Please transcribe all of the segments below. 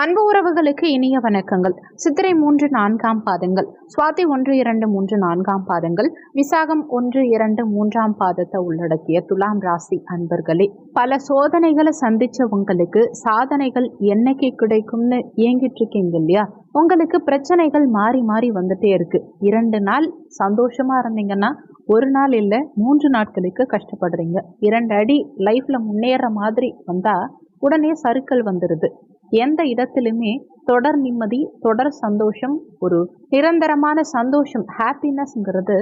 அன்பு உறவுகளுக்கு இனிய வணக்கங்கள். சித்திரை மூன்று நான்காம் பாதங்கள். சுவாதி ஒன்று இரண்டு மூன்று நான்காம் பாதங்கள். விசாகம் ஒன்று இரண்டு மூன்றாம் பாதத்தை உள்ளடக்கிய துலாம் ராசி அன்பர்களே பல சோதனைகளை சந்திச்ச உங்களுக்கு சாதனைகள் என்னைக்கு கிடைக்கும்னு ஏங்கிட்டு இருக்கீங்க இல்லையா? உங்களுக்கு பிரச்சனைகள் மாறி மாறி வந்துட்டே இருக்கு. இரண்டு நாள் சந்தோஷமா இருந்தீங்கன்னா ஒரு நாள் இல்லை மூன்று நாட்களுக்கு கஷ்டப்படுறீங்க. இரண்டு அடி லைஃப்ல முன்னேற மாதிரி வந்தா உடனே சறுக்கல் வந்துடுது எந்த இடத்திலுமே தொடர் நிம்மதி தொடர் சந்தோஷம் ஒரு நிரந்தரமான சந்தோஷம் ஹாப்பினஸ்ங்கிறது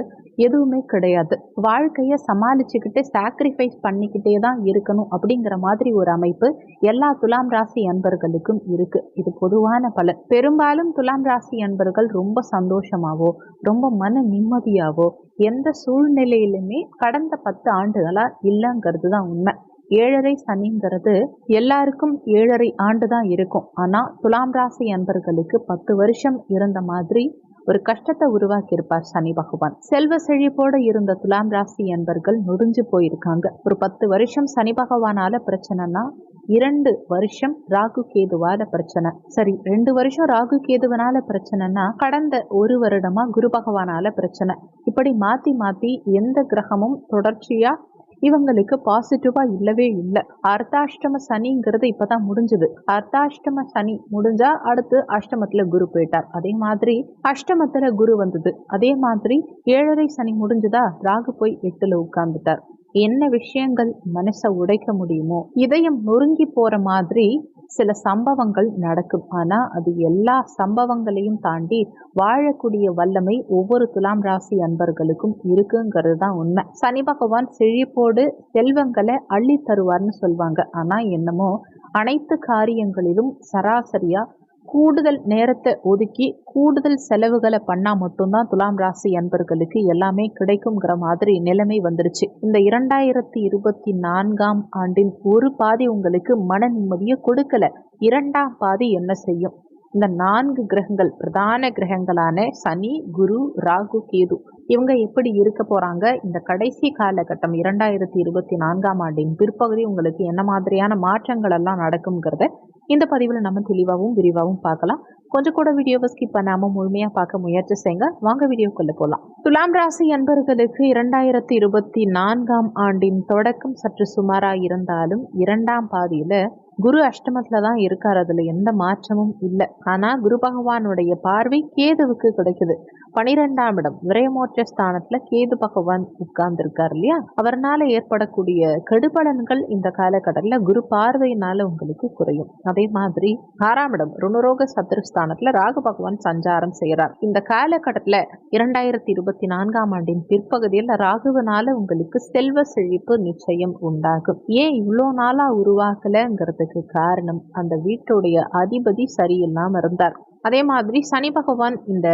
எதுவுமே கிடையாது. வாழ்க்கையை சமாளிச்சுக்கிட்டு சாக்ரிஃபைஸ் பண்ணிக்கிட்டே தான் இருக்கணும் அப்படிங்கிற மாதிரி ஒரு அமைப்பு எல்லா துலாம் ராசி அன்பர்களுக்கும் இருக்கு. இது பொதுவான பலன். பெரும்பாலும் துலாம் ராசி அன்பர்கள் ரொம்ப சந்தோஷமாவோ ரொம்ப மன நிம்மதியாவோ எந்த சூழ்நிலையிலுமே கடந்த பத்து ஆண்டுகளாக இல்லைங்கிறது தான் உண்மை. ஏழரை சனிங்கிறது எல்லாருக்கும் ஏழரை ஆண்டு தான் இருக்கும். ஆனால் துலாம் ராசி அன்பர்களுக்கு பத்து வருஷம் இருந்த மாதிரி ஒரு கஷ்டத்தை உருவாக்கியிருப்பார் சனி பகவான். செல்வ செழிப்போடு இருந்த துலாம் ராசி என்பர்கள் நொடிஞ்சு போயிருக்காங்க. ஒரு பத்து வருஷம் சனி பகவானால பிரச்சனைனா இரண்டு வருஷம் ராகு கேதுவால பிரச்சனை. சரி ரெண்டு வருஷம் ராகு கேதுவனால பிரச்சனைனா கடந்த ஒரு வருடமா குரு பகவானால பிரச்சனை. இப்படி மாத்தி மாத்தி எந்த கிரகமும் தொடர்ச்சியா இவங்களுக்கு பாசிட்டிவா இல்லவே இல்லை. அர்த்தாஷ்டம சனிங்கிறது இப்பதான் முடிஞ்சது. அர்த்தாஷ்டம சனி முடிஞ்சா அடுத்து அஷ்டமத்துல குரு போயிட்டார். அதே மாதிரி அஷ்டமத்துல குரு வந்தது. அதே மாதிரி ஏழரை சனி முடிஞ்சதா ராகு போய் எட்டுல உட்கார்ந்துட்டார். என்ன விஷயங்கள் மனசை உடைக்க முடியுமோ இதயம் நொறுங்கி போற மாதிரி சில சம்பவங்கள் நடக்கும். ஆனால் அது எல்லா சம்பவங்களையும் தாண்டி வாழக்கூடிய வல்லமை ஒவ்வொரு துலாம் ராசி அன்பர்களுக்கும் இருக்குங்கிறது தான் உண்மை. சனி பகவான் செழிப்போடு செல்வங்களை அள்ளி தருவார்னு சொல்லுவாங்க ஆனால் என்னமோ அனைத்து காரியங்களிலும் சராசரியாக கூடுதல் நேரத்தை ஒதுக்கி கூடுதல் செலவுகளை பண்ணால் மட்டும்தான் துலாம் ராசி அன்பர்களுக்கு எல்லாமே கிடைக்குங்கிற மாதிரி நிலைமை வந்துருச்சு. இந்த இரண்டாயிரத்தி இருபத்தி நான்காம் ஆண்டின் ஒரு பாதி உங்களுக்கு மன நிம்மதியை கொடுக்கல. இரண்டாம் பாதி என்ன செய்யும்? இந்த நான்கு கிரகங்கள் பிரதான கிரகங்களான சனி குரு ராகு கேது. இவங்க எப்படி இருக்க போறாங்க? இந்த கடைசி காலகட்டம் இரண்டாயிரத்தி இருபத்தி நான்காம் ஆண்டின் பிற்பகுதி உங்களுக்கு என்ன மாதிரியான மாற்றங்கள் எல்லாம் நடக்குங்கிறத இந்த பதிவில் நம்ம தெளிவாகவும் விரிவாகவும் பார்க்கலாம். கொஞ்சம் கூட வீடியோவை ஸ்கிப் பண்ணாமல் முழுமையாக பார்க்க முயற்சி செய்யுங்க. வாங்க வீடியோக்குள்ளே போகலாம் துலாம் ராசி அன்பர்களுக்கு இரண்டாயிரத்தி இருபத்தி நான்காம் ஆண்டின் தொடக்கம் சற்று சுமாராக இருந்தாலும் இரண்டாம் பாதியில் குரு அஷ்டமத்தில் தான் இருக்கார். அதில் எந்த மாற்றமும் இல்லை. ஆனால் குரு பகவானுடைய பார்வை கேதுவுக்கு கிடைக்குது. பனிரெண்டாம் இடம் விரயமோற்ற ஸ்தானத்துல கேது பகவான் உட்கார்ந்துருக்கார் இல்லையா? அவர்னால ஏற்படக்கூடிய கெடுபலன்கள் இந்த காலகட்டத்தில் குரு பார்வையினால உங்களுக்கு குறையும். அதே மாதிரி ஆறாம் இடம் ருணரோக சத்ருஸ்தானத்துல ராகு பகவான் சஞ்சாரம் செய்கிறார் இந்த காலகட்டத்தில் இரண்டாயிரத்தி இருபத்தி நான்காம் ஆண்டின் பிற்பகுதியில் ராகுவனால உங்களுக்கு செல்வ செழிப்பு நிச்சயம் உண்டாகும். ஏன் இவ்வளோ நாளா உருவாக்கலங்கிறதுக்கு காரணம் அந்த வீட்டுடைய அதிபதி சரியில்லாம இருந்தார். அதே மாதிரி சனி பகவான் இந்த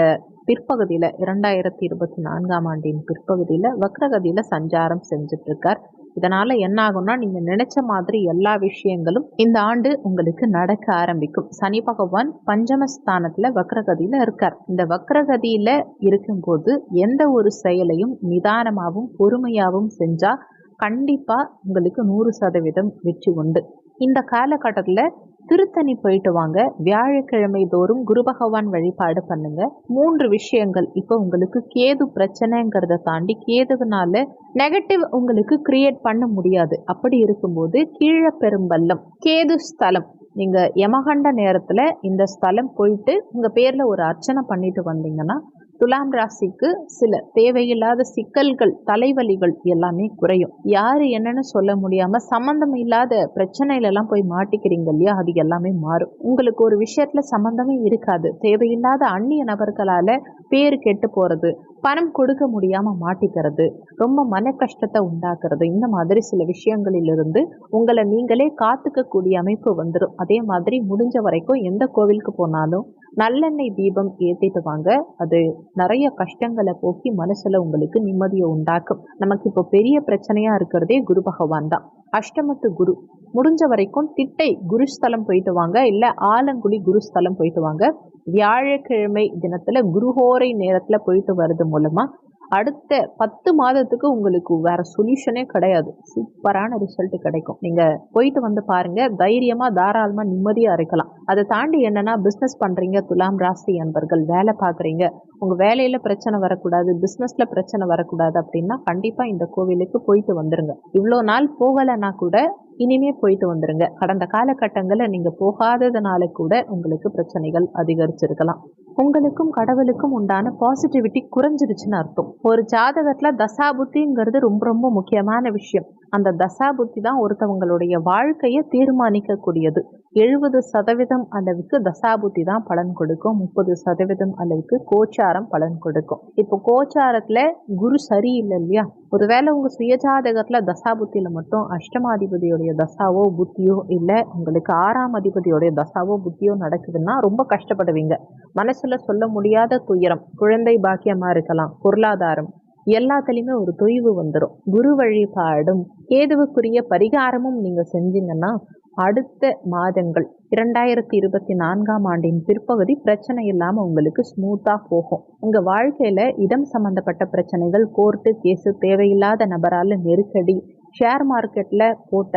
பிற்பகுதியில் இரண்டாயிரத்தி இருபத்தி நான்காம் ஆண்டின் பிற்பகுதியில் வக்ரகதியில் சஞ்சாரம் செஞ்சுட்டு இருக்கார் இதனால என்ன ஆகும்னா நீங்க நினைச்ச மாதிரி எல்லா விஷயங்களும் இந்த ஆண்டு உங்களுக்கு நடக்க ஆரம்பிக்கும். சனி பகவான் பஞ்சமஸ்தானத்துல வக்ரகதியில இருக்கார். இந்த வக்ரகதியில இருக்கும்போது எந்த ஒரு செயலையும் நிதானமாகவும் பொறுமையாகவும் செஞ்சா கண்டிப்பா உங்களுக்கு நூறு சதவீதம் வெற்றி உண்டு. இந்த காலகட்டத்தில் திருத்தணி போயிட்டு வாங்க. வியாழக்கிழமை தோறும் குரு பகவான் வழிபாடு பண்ணுங்க. மூன்று விஷயங்கள் இப்போ உங்களுக்கு கேது பிரச்சனைங்கிறத தாண்டி கேதுனால நெகட்டிவ் உங்களுக்கு கிரியேட் பண்ண முடியாது. அப்படி இருக்கும்போது கீழே பெரும்பள்ளம் கேது ஸ்தலம். நீங்கள் யமகண்ட நேரத்தில் இந்த ஸ்தலம் போயிட்டு உங்கள் பேரில் ஒரு அர்ச்சனை பண்ணிட்டு வந்தீங்கன்னா துலாம் ராசிக்கு சில தேவையில்லாத சிக்கல்கள் தலைவலிகள் எல்லாமே குறையும். யாரு என்னன்னு சொல்ல முடியாம சம்பந்தம் இல்லாத பிரச்சனையிலலாம் போய் மாட்டிக்கிறீங்க இல்லையா? அது எல்லாமே மாறும். உங்களுக்கு ஒரு விஷயத்துல சம்பந்தமே இருக்காது. தேவையில்லாத அந்நிய நபர்களால பேர் கெட்டு போறது பணம் கொடுக்க முடியாம மாட்டிக்கிறது ரொம்ப மன கஷ்டத்தை உண்டாக்குறது இந்த மாதிரி சில விஷயங்களிலிருந்து உங்களை நீங்களே காத்துக்கக்கூடிய அமைப்பு வந்துடும் அதே மாதிரி முடிஞ்ச வரைக்கும் எந்த கோவிலுக்கு போனாலும் நல்லெண்ணெய் தீபம் ஏற்றிட்டு வாங்க. அது நிறைய கஷ்டங்களை போக்கி மனசில் உங்களுக்கு நிம்மதியை உண்டாக்கும். நமக்கு இப்போ பெரிய பிரச்சனையாக இருக்கிறதே குரு பகவான் தான். அஷ்டமத்து குரு. முடிஞ்ச வரைக்கும் திட்டை குருஸ்தலம் போயிட்டு வாங்க. இல்லை ஆலங்குழி குருஸ்தலம் போயிட்டு வாங்க. வியாழக்கிழமை தினத்தில் குருஹோரை நேரத்தில் போயிட்டு வர்றது மூலமாக அடுத்த பத்து மாதத்துக்கு உங்களுக்கு வேற சொல்யூஷனே கிடையாது. சூப்பரான ரிசல்ட் கிடைக்கும். நீங்க போயிட்டு வந்து பாருங்க. தைரியமா தாராளமா நிம்மதியா இருக்கலாம். அதை தாண்டி என்னன்னா பிசினஸ் பண்றீங்க. துலாம் ராசி அன்பர்கள் வேலை பார்க்குறீங்க. உங்க வேலையில பிரச்சனை வரக்கூடாது. பிசினஸ்ல பிரச்சனை வரக்கூடாது அப்படின்னா கண்டிப்பா இந்த கோவிலுக்கு போயிட்டு வந்துருங்க. இவ்வளோ நாள் போகலைன்னா கூட இனிமே போயிட்டு வந்துருங்க. கடந்த காலகட்டங்களில் நீங்க போகாததுனால கூட உங்களுக்கு பிரச்சனைகள் அதிகரிச்சிருக்கலாம். உங்களுக்கும் கடவுளுக்கும் உண்டான பாசிட்டிவிட்டி குறைஞ்சிருச்சுன்னு அர்த்தம். ஒரு ஜாதகத்துல தசாபுத்திங்கிறது ரொம்ப ரொம்ப முக்கியமான விஷயம். அந்த தசாபுத்தி தான் ஒருத்தவங்களுடைய வாழ்க்கையை தீர்மானிக்கக்கூடியது. எழுபது சதவீதம் அளவுக்கு தசாபுத்தி தான் பலன் கொடுக்கும். முப்பது சதவீதம் அளவுக்கு கோச்சாரம் பலன் கொடுக்கும். இப்போ கோச்சாரத்தில் குரு சரியில்லை இல்லையா? ஒருவேளை உங்கள் சுயஜாதகத்தில் தசாபுத்தியில் மட்டும் அஷ்டமாதிபதியுடைய தசாவோ புத்தியோ இல்லை உங்களுக்கு ஆறாம் அதிபதியோடைய தசாவோ புத்தியோ நடக்குதுன்னா ரொம்ப கஷ்டப்படுவீங்க. மனசில் சொல்ல முடியாத துயரம் குழந்தை பாக்கியமாக இருக்கலாம் பொருளாதாரம் எல்லாத்துலேயுமே ஒரு தொய்வு வந்துடும் குரு வழிபாடும் கேதுவுக்குரிய பரிகாரமும் நீங்கள் செஞ்சீங்கன்னா அடுத்த மாதங்கள் இரண்டாயிரத்தி இருபத்தி நான்காம் ஆண்டின் பிற்பகுதி பிரச்சனை இல்லாமல் உங்களுக்கு ஸ்மூத்தாக போகும். உங்கள் வாழ்க்கையில் இடம் சம்மந்தப்பட்ட பிரச்சனைகள் கோர்ட்டு கேஸு தேவையில்லாத நபரால் நெருக்கடி ஷேர் மார்க்கெட்டில் போட்ட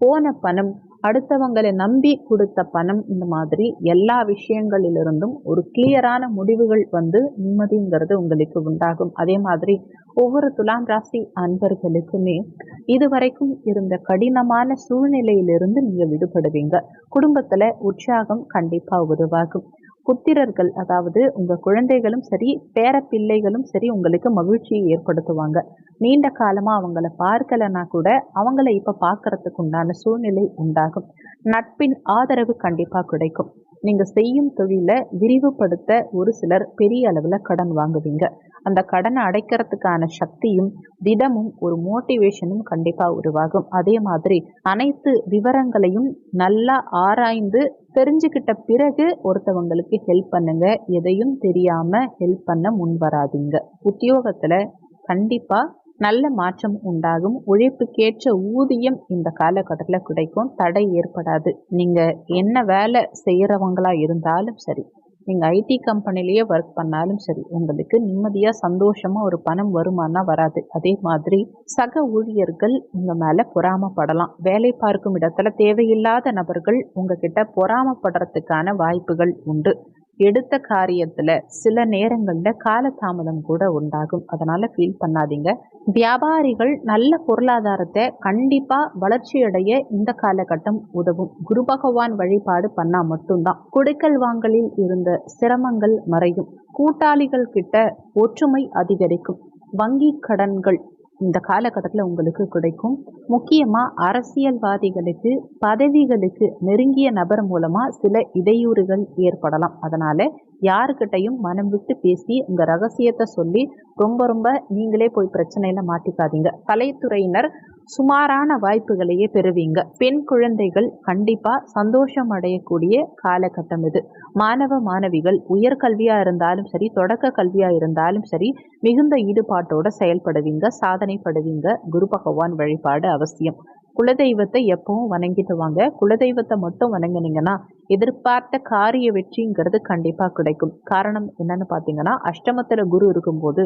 போன பணம் அடுத்தவங்களை நம்பி கொடுத்த பணம் இந்த மாதிரி எல்லா விஷயங்களிலிருந்தும் ஒரு கிளியரான முடிவுகள் வந்து நிம்மதிங்கிறது உங்களுக்கு உண்டாகும். அதே மாதிரி ஒவ்வொரு துலாம் ராசி அன்பர்களுக்குமே இதுவரைக்கும் இருந்த கடினமான சூழ்நிலையிலிருந்து நீங்க விடுபடுவீங்க. குடும்பத்துல உற்சாகம் கண்டிப்பா உருவாகும். புத்திரர்கள் அதாவது உங்க குழந்தைகளும் சரி பேர பிள்ளைகளும் சரி உங்களுக்கு மகிழ்ச்சியை ஏற்படுத்துவாங்க. நீண்ட காலமா அவங்கள பார்க்கலனா கூட அவங்கள இப்ப பார்க்கறதுக்கு உண்டான சூழ்நிலை உண்டாகும். நட்பின் ஆதரவு கண்டிப்பா கிடைக்கும். நீங்க செய்யும் தொழிலை விரிவுபடுத்த ஒரு சிலர் பெரிய அளவுல கடன் வாங்குவீங்க. அந்த கடனை அடைக்கிறதுக்கான சக்தியும் திடமும் ஒரு மோட்டிவேஷனும் கண்டிப்பாக உருவாகும். அதே மாதிரி அனைத்து விவரங்களையும் நல்லா ஆராய்ந்து தெரிஞ்சுக்கிட்ட பிறகு ஒருத்தவங்களுக்கு ஹெல்ப் பண்ணுங்க. எதையும் தெரியாம ஹெல்ப் பண்ண முன் வராதிங்க. உத்தியோகத்துல கண்டிப்பா நல்ல மாற்றம் உண்டாகும். உழைப்புக்கேற்ற ஊதியம் இந்த காலகட்டத்தில் கிடைக்கும். தடை ஏற்படாது. நீங்கள் என்ன வேலை செய்கிறவங்களா இருந்தாலும் சரி. நீங்கள் ஐடி கம்பெனிலேயே ஒர்க் பண்ணாலும் சரி உங்களுக்கு நிம்மதியாக சந்தோஷமாக ஒரு பணம் வருமானா வராது. அதே மாதிரி சக ஊழியர்கள் உங்கள் மேலே பொறாமப்படலாம். வேலை பார்க்கும் இடத்துல தேவையில்லாத நபர்கள் உங்ககிட்ட பொறாமப்படுறதுக்கான வாய்ப்புகள் உண்டு. எடுத்த காரியத்தில் சில நேரங்களில் காலதாமதம் கூட உண்டாகும். அதனால் ஃபீல் பண்ணாதீங்க. வியாபாரிகள் நல்ல பொருளாதாரத்தை கண்டிப்பாக வளர்ச்சியடைய இந்த காலகட்டம் உதவும். குரு பகவான் வழிபாடு பண்ணால் மட்டும்தான். குடுக்கல் வாங்கலில் இருந்த சிரமங்கள் மறையும். கூட்டாளிகள் கிட்ட ஒற்றுமை அதிகரிக்கும். வங்கி கடன்கள் இந்த காலகட்டத்தில் உங்களுக்கு கிடைக்கும். முக்கியமாக அரசியல்வாதிகளுக்கு பதவிகளுக்கு நெருங்கிய நபர் மூலமாக சில இடையூறுகள் ஏற்படலாம். அதனால் யாருக்கிட்டையும் மனம் விட்டு பேசி உங்கள் ரகசியத்தை சொல்லி ரொம்ப ரொம்ப நீங்களே போய் பிரச்சனையில் மாட்டிக்காதீங்க. கலைத்துறையினர் சுமாரான வாய்ப்புகளையே பெறுவீங்க. பெண் குழந்தைகள் கண்டிப்பாக சந்தோஷம் அடையக்கூடிய காலகட்டம் இது. மாணவ மாணவிகள் உயர்கல்வியாக இருந்தாலும் சரி தொடக்க கல்வியாக இருந்தாலும் சரி மிகுந்த ஈடுபாட்டோட செயல்படுவீங்க சாதனைப்படுவீங்க. குரு பகவான் வழிபாடு அவசியம். குலதெய்வத்தை எப்பவும் வணங்கிட்டு வாங்க குலதெய்வத்தை மட்டும் வணங்கினீங்கன்னா எதிர்பார்த்த காரிய வெற்றிங்கிறது கண்டிப்பாக கிடைக்கும். காரணம் என்னன்னு பார்த்தீங்கன்னா அஷ்டமத்தில் குரு இருக்கும்போது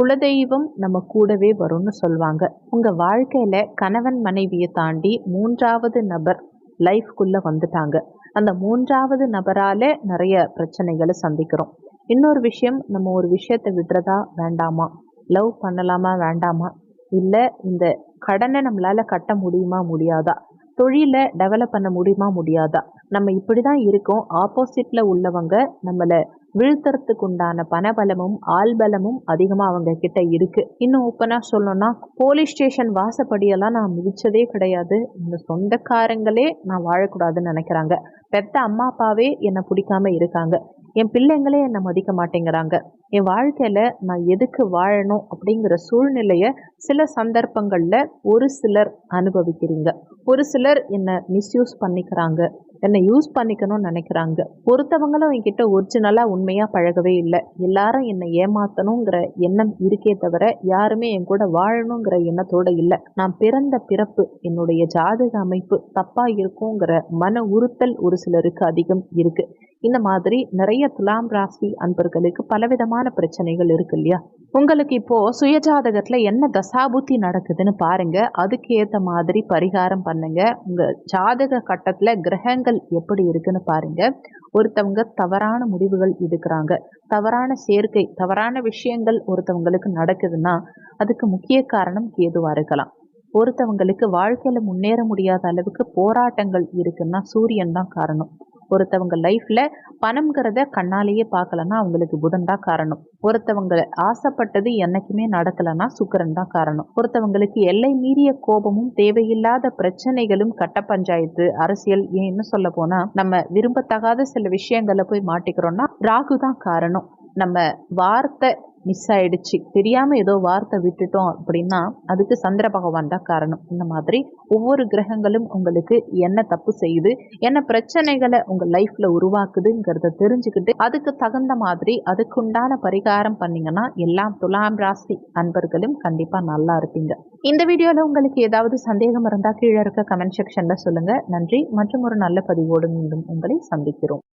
குலதெய்வம் நம்ம கூடவே வரும்னு சொல்லுவாங்க. உங்கள் வாழ்க்கையில் கணவன் மனைவியை தாண்டி மூன்றாவது நபர் லைஃப்குள்ளே வந்துட்டாங்க. அந்த மூன்றாவது நபரால் நிறைய பிரச்சனைகளை சந்திக்கிறோம். இன்னொரு விஷயம் நம்ம ஒரு விஷயத்தை விடுறதா வேண்டாமா? லவ் பண்ணலாமா வேண்டாமா? இல்லை இந்த கடனை நம்மளால் கட்ட முடியுமா முடியாதா? தொழிலை டெவலப் பண்ண முடியுமா முடியாதா? நம்ம இப்படி தான் இருக்கோம் ஆப்போசிட்டில் உள்ளவங்க நம்மளை வீழ்த்துறதுக்கு உண்டான பணபலமும் ஆள்பலமும் அதிகமாக அவங்க கிட்ட இருக்கு. இன்னும் ஓப்பனாக சொல்லணும்னா போலீஸ் ஸ்டேஷன் வாசப்படியெல்லாம் நான் மிதிச்சதே கிடையாது. இந்த சொந்தக்காரங்களே நான் வாழக்கூடாதுன்னு நினைக்கிறாங்க. பெத்த அம்மா அப்பாவே என்னை பிடிக்காம இருக்காங்க. என் பிள்ளைங்களே என்னை மதிக்க மாட்டேங்கிறாங்க. என் வாழ்க்கையில் நான் எதுக்கு வாழணும் அப்படிங்கிற சூழ்நிலையை சில சந்தர்ப்பங்களில் ஒரு சிலர் அனுபவிக்கிறீங்க. ஒரு சிலர் என்னை மிஸ்யூஸ் பண்ணிக்கிறாங்க. என்னை யூஸ் பண்ணிக்கணும்னு நினைக்கிறாங்க. பொறுத்தவங்களும் என்கிட்ட ஒரிஜினலாக உண்மையாக பழகவே இல்லை. எல்லாரும் என்னை ஏமாற்றணுங்கிற எண்ணம் இருக்கே தவிர யாருமே என் கூட வாழணுங்கிற எண்ணத்தோடு இல்லை. நான் பிறந்த பிறப்பு என்னுடைய ஜாதக அமைப்பு தப்பாக இருக்குங்கிற மன உறுத்தல் ஒரு சிலருக்கு அதிகம் இருக்குது இந்த மாதிரி நிறைய துலாம் ராசி அன்பர்களுக்கு பலவிதமான பிரச்சனைகள் இருக்கு இல்லையா? உங்களுக்கு இப்போ சுயஜாதகத்தில் என்ன தசாபுத்தி நடக்குதுன்னு பாருங்க. அதுக்கு ஏத்த மாதிரி பரிகாரம் பண்ணுங்க. உங்க ஜாதக கட்டத்தில் கிரகங்கள் எப்படி இருக்குன்னு பாருங்க. ஒருத்தவங்க தவறான முடிவுகள் எடுக்கிறாங்க. தவறான சேர்க்கை தவறான விஷயங்கள் ஒருத்தவங்களுக்கு நடக்குதுன்னா அதுக்கு முக்கிய காரணம் ஏதுவா இருக்கலாம். ஒருத்தவங்களுக்கு வாழ்க்கையில முன்னேற முடியாத அளவுக்கு போராட்டங்கள் இருக்குன்னா சூரியன் தான் காரணம். ஒருத்தவங்க லைஃப்ல பணம்ங்கிறத கண்ணாலேயே பார்க்கலன்னா அவங்களுக்கு புதன் தான் காரணம். ஒருத்தவங்க ஆசைப்பட்டது என்னைக்குமே நடக்கலைன்னா சுக்கரன் தான் காரணம். ஒருத்தவங்களுக்கு எல்லை மீறிய கோபமும் தேவையில்லாத பிரச்சனைகளும் கட்ட பஞ்சாயத்து அரசியல் ஏன்னு சொல்ல போனா நம்ம விரும்பத்தகாத சில விஷயங்களை போய் மாட்டிக்கிறோம்னா ராகு தான் காரணம். நம்ம வார்த்தை மிஸ் ஆயிடுச்சு. தெரியாமல் ஏதோ வார்த்தை விட்டுட்டோம் அப்படின்னா அதுக்கு சந்திர பகவான் தான் காரணம். இந்த மாதிரி ஒவ்வொரு கிரகங்களும் உங்களுக்கு என்ன தப்பு செய்யுது என்ன பிரச்சனைகளை உங்கள் லைஃப்பில் உருவாக்குதுங்கிறத தெரிஞ்சுக்கிட்டு அதுக்கு தகுந்த மாதிரி அதுக்குண்டான பரிகாரம் பண்ணிங்கன்னா எல்லாம் துலாம் ராசி அன்பர்களும் கண்டிப்பாக நல்லா இருப்பீங்க. இந்த வீடியோவில் உங்களுக்கு ஏதாவது சந்தேகம் இருந்தால் கீழே இருக்க கமெண்ட் செக்ஷனில் சொல்லுங்கள் நன்றி. மற்றும் ஒரு நல்ல பதிவோடு மீண்டும் உங்களை சந்திக்கிறோம்.